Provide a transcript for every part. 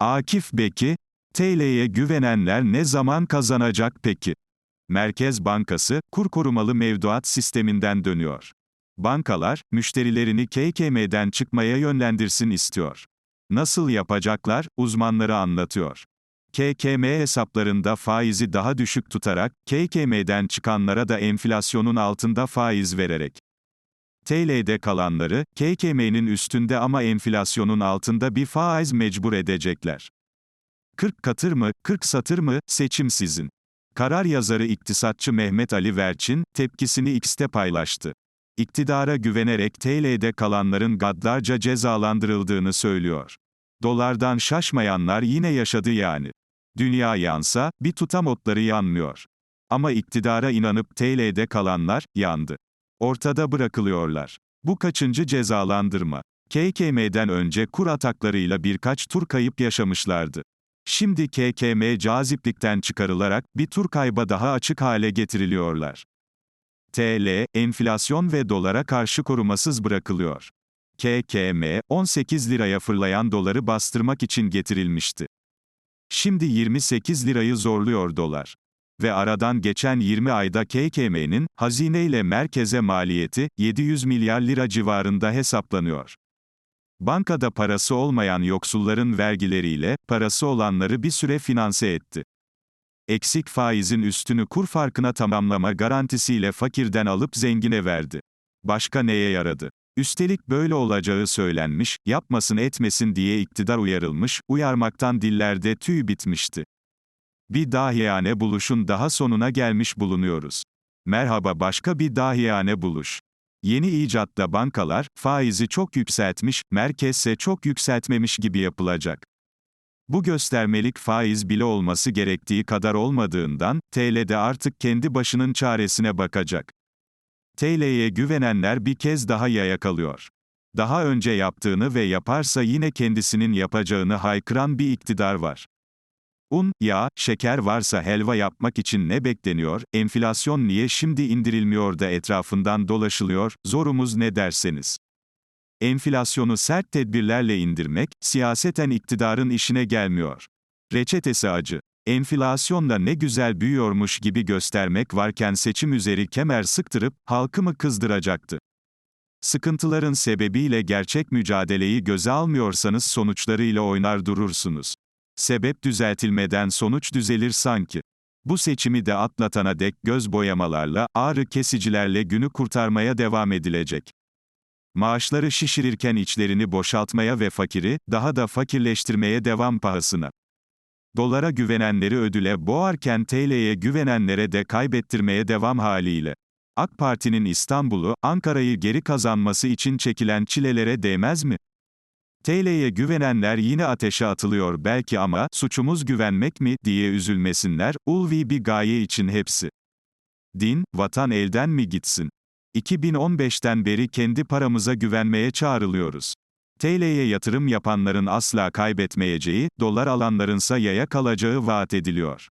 Akif Beki, TL'ye güvenenler ne zaman kazanacak peki? Merkez Bankası, kur korumalı mevduat sisteminden dönüyor. Bankalar, müşterilerini KKM'den çıkmaya yönlendirsin istiyor. Nasıl yapacaklar, uzmanları anlatıyor. KKM hesaplarında faizi daha düşük tutarak, KKM'den çıkanlara da enflasyonun altında faiz vererek. TL'de kalanları, KKM'nin üstünde ama enflasyonun altında bir faiz mecbur edecekler. 40 katır mı, 40 satır mı, seçim sizin. Karar yazarı iktisatçı Mehmet Ali Verçin, tepkisini X'te paylaştı. İktidara güvenerek TL'de kalanların gaddarca cezalandırıldığını söylüyor. Dolardan şaşmayanlar yine yaşadı yani. Dünya yansa, bir tutam otları yanmıyor. Ama iktidara inanıp TL'de kalanlar, yandı. Ortada bırakılıyorlar. Bu kaçıncı cezalandırma? KKM'den önce kur ataklarıyla birkaç tur kayıp yaşamışlardı. Şimdi KKM caziplikten çıkarılarak bir tur kayba daha açık hale getiriliyorlar. TL, enflasyon ve dolara karşı korumasız bırakılıyor. KKM, 18 liraya fırlayan doları bastırmak için getirilmişti. Şimdi 28 lirayı zorluyor dolar. Ve aradan geçen 20 ayda KKM'nin, hazineyle merkeze maliyeti, 700 milyar lira civarında hesaplanıyor. Bankada parası olmayan yoksulların vergileriyle, parası olanları bir süre finanse etti. Eksik faizin üstünü kur farkına tamamlama garantisiyle fakirden alıp zengine verdi. Başka neye yaradı? Üstelik böyle olacağı söylenmiş, yapmasın etmesin diye iktidar uyarılmış, uyarmaktan dillerde tüy bitmişti. Bir dahiyane buluşun daha sonuna gelmiş bulunuyoruz. Merhaba başka bir dahiyane buluş. Yeni icatta bankalar, faizi çok yükseltmiş, merkezse çok yükseltmemiş gibi yapılacak. Bu göstermelik faiz bile olması gerektiği kadar olmadığından, TL'de artık kendi başının çaresine bakacak. TL'ye güvenenler bir kez daha yaya kalıyor. Daha önce yaptığını ve yaparsa yine kendisinin yapacağını haykıran bir iktidar var. Un, yağ, şeker varsa helva yapmak için ne bekleniyor, enflasyon niye şimdi indirilmiyor da etrafından dolaşılıyor, zorumuz ne derseniz. Enflasyonu sert tedbirlerle indirmek, siyaseten iktidarın işine gelmiyor. Reçetesi acı. Enflasyonda ne güzel büyüyormuş gibi göstermek varken seçim üzeri kemer sıktırıp, halkı mı kızdıracaktı? Sıkıntıların sebebiyle gerçek mücadeleyi göze almıyorsanız sonuçlarıyla oynar durursunuz. Sebep düzeltilmeden sonuç düzelir sanki. Bu seçimi de atlatana dek göz boyamalarla, ağrı kesicilerle günü kurtarmaya devam edilecek. Maaşları şişirirken içlerini boşaltmaya ve fakiri, daha da fakirleştirmeye devam pahasına. Dolara güvenenleri ödüle boğarken TL'ye güvenenlere de kaybettirmeye devam haliyle. AK Parti'nin İstanbul'u, Ankara'yı geri kazanması için çekilen çilelere değmez mi? TL'ye güvenenler yine ateşe atılıyor belki ama, suçumuz güvenmek mi, diye üzülmesinler, ulvi bir gaye için hepsi. Din, vatan elden mi gitsin? 2015'ten beri kendi paramıza güvenmeye çağrılıyoruz. TL'ye yatırım yapanların asla kaybetmeyeceği, dolar alanlarınsa yaya kalacağı vaat ediliyor.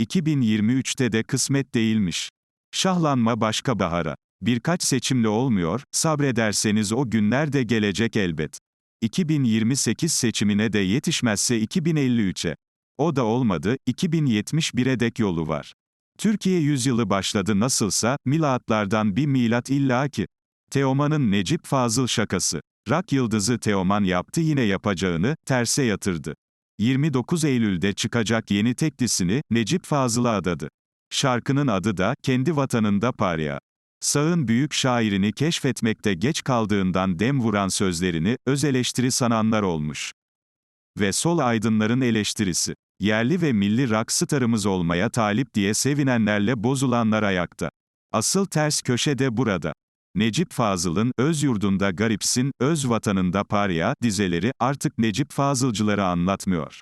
2023'te de kısmet değilmiş. Şahlanma başka bahara. Birkaç seçimle olmuyor, sabrederseniz o günler de gelecek elbet. 2028 seçimine de yetişmezse 2053'e. O da olmadı, 2071'e dek yolu var. Türkiye yüzyılı başladı nasılsa, milatlardan bir milat illaki. Teoman'ın Necip Fazıl şakası. Rak yıldızı Teoman yaptı yine yapacağını, terse yatırdı. 29 Eylül'de çıkacak yeni teklisini, Necip Fazıl'a adadı. Şarkının adı da, kendi vatanında Parya. Sağın büyük şairini keşfetmekte geç kaldığından dem vuran sözlerini, öz eleştiri sananlar olmuş. Ve sol aydınların eleştirisi. Yerli ve milli rock starımız olmaya talip diye sevinenlerle bozulanlar ayakta. Asıl ters köşe de burada. Necip Fazıl'ın, öz yurdunda garipsin, öz vatanında parya, dizeleri, artık Necip Fazılcıları anlatmıyor.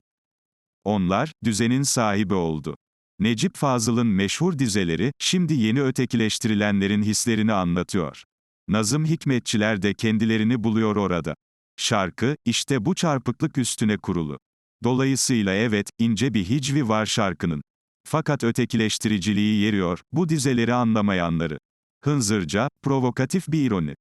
Onlar, düzenin sahibi oldu. Necip Fazıl'ın meşhur dizeleri, şimdi yeni ötekileştirilenlerin hislerini anlatıyor. Nazım hikmetçiler de kendilerini buluyor orada. Şarkı, işte bu çarpıklık üstüne kurulu. Dolayısıyla evet, ince bir hicvi var şarkının. Fakat ötekileştiriciliği yeriyor, bu dizeleri anlamayanları. Hınzırca, provokatif bir ironi.